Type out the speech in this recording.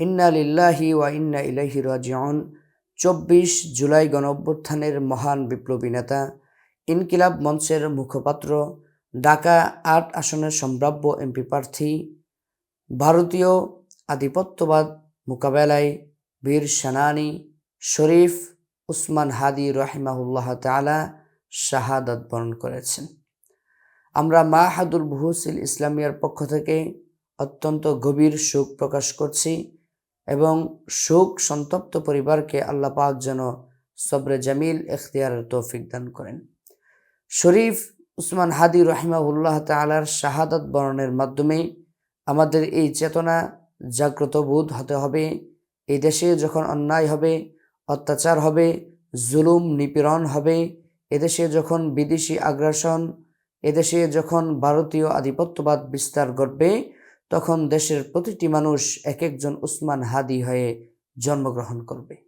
ইন্না লিল্লাহি ওয়া ইন্না ইলাইহি রাজিউন। চব্বিশ জুলাই গণ অভ্যুত্থানের মহান বিপ্লবী নেতা, ইনকিলাব মঞ্চের মুখপাত্র, ঢাকা আট আসনের সম্ভাব্য এমপি প্রার্থী, ভারতীয় আধিপত্যবাদ মোকাবেলায় বীর সেনানী শরীফ উসমান হাদি রহিমাহুল্লাহ তালা শাহাদাত বরণ করেছেন। আমরা মাহাদুল বুহুসিল ইসলামিয়ার পক্ষ থেকে অত্যন্ত গভীর শোক প্রকাশ করছি। এবং শোক সন্তপ্ত পরিবারকে আল্লাহ পাক যেন সবরে জামিল এখতিয়ারের তৌফিক দান করেন। শরীফ উসমান হাদি রহিমাউল্লাহ তালার শাহাদাত বরণের মাধ্যমে আমাদের এই চেতনা জাগ্রত বোধ হতে হবে। এই দেশে যখন অন্যায় হবে, অত্যাচার হবে, জুলুম নিপীড়ন হবে এদেশে যখন বিদেশি আগ্রাসন এদেশে যখন ভারতীয় আধিপত্যবাদ বিস্তার ঘটবে তখন দেশের প্রতিটি মানুষ এক একজন উসমান হাদি হয়ে জন্মগ্রহণ করবে।